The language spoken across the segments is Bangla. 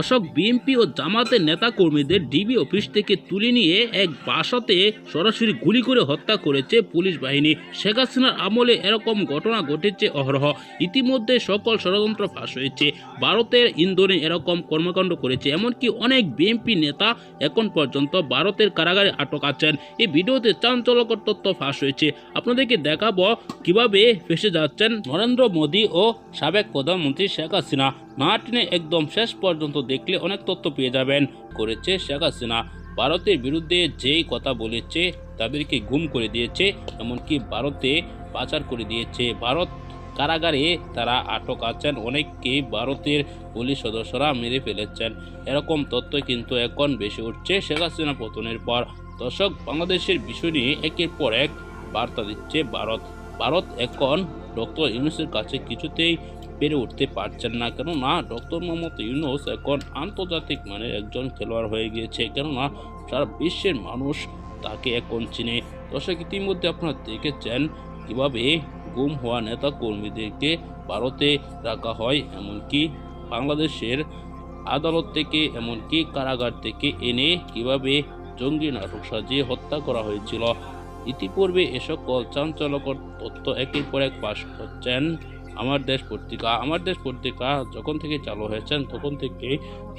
অশোক বিএনপি ও জামাতের নেতা কর্মীদের ডিবি অফিস থেকে তুলে নিয়ে এক বাসাতে সরাসরি গুলি করে হত্যা করেছে পুলিশ বাহিনী। শেখ হাসিনার আমলে এরকম ঘটনা ঘটেছে অহরহ। ইতিমধ্যে সকল ষড়যন্ত্র ফাঁস হয়েছে। ভারতের ইন্দোরে এরকম কর্মকাণ্ড করেছে। এমনকি অনেক বিএনপি নেতা এখন পর্যন্ত ভারতের কারাগারে আটক আছেন। এই ভিডিওতে চাঞ্চল্যকর তথ্য ফাঁস হয়েছে। আপনাদেরকে দেখাবো কীভাবে ফেসে যাচ্ছেন নরেন্দ্র মোদী ও সাবেক প্রধানমন্ত্রী শেখ হাসিনা। না টেনে একদম শেষ পর্যন্ত দেখলে অনেক তথ্য পেয়ে যাবেন, করেছে শেখ হাসিনা। ভারতের বিরুদ্ধে যেই কথা বলেছে, তাদেরকে গুম করে দিয়েছে, এমনকি ভারতে পাচার করে দিয়েছে। ভারত কারাগারে তারা আটক আছেন, অনেককে ভারতের পুলিশ সদস্যরা মেরে ফেলেছেন। এরকম তথ্য কিন্তু এখন বেশি উঠছে শেখ হাসিনা পতনের পর। দর্শক, বাংলাদেশের বিষয় নিয়ে একের পর এক বার্তা দিচ্ছে ভারত। ভারত এখন ডক্টর ইউনুসের কাছে কিছুতেই পেরে উঠতে পারছেন না। কেননা ডক্টর মোহাম্মদ ইউনুস এখন আন্তর্জাতিক মানের একজন খেলোয়াড় হয়ে গিয়েছে। কেননা সারা বিশ্বের মানুষ তাকে এখন চিনে। দর্শক, ইতিমধ্যে আপনারা দেখেছেন কীভাবে গুম হওয়া নেতা কর্মীদেরকে ভারতে রাখা হয়, এমনকি বাংলাদেশের আদালত থেকে, এমনকি কারাগার থেকে এনে কীভাবে জঙ্গি নাটক সাজিয়ে হত্যা করা হয়েছিল। ইতিপূর্বে এ সকল চাঞ্চল্যকর তথ্য একের পর এক পাশ করছেন আমার দেশ পত্রিকা, আমার দেশ পত্রিকা যখন থেকে চালু হয়েছেন, তখন থেকে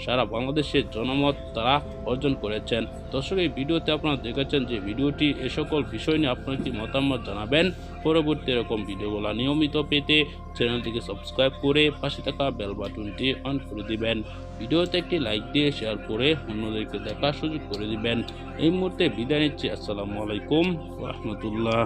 সারা বাংলাদেশের জনমত তারা অর্জন করেছেন। দর্শক, এই ভিডিওতে আপনারা দেখেছেন যে ভিডিওটি এ সকল বিষয় নিয়ে আপনার কি মতামত জানাবেন। পরবর্তী এরকম ভিডিওগুলো নিয়মিত পেতে চ্যানেলটিকে সাবস্ক্রাইব করে পাশে থাকা বেল বাটনটি অন করে দিবেন। ভিডিওতে একটি লাইক দিয়ে শেয়ার করে অন্যদেরকে দেখার সুযোগ করে দিবেন। এই মুহূর্তে বিদায় নিচ্ছি। আসসালামু আলাইকুম রহমতুল্লাহ।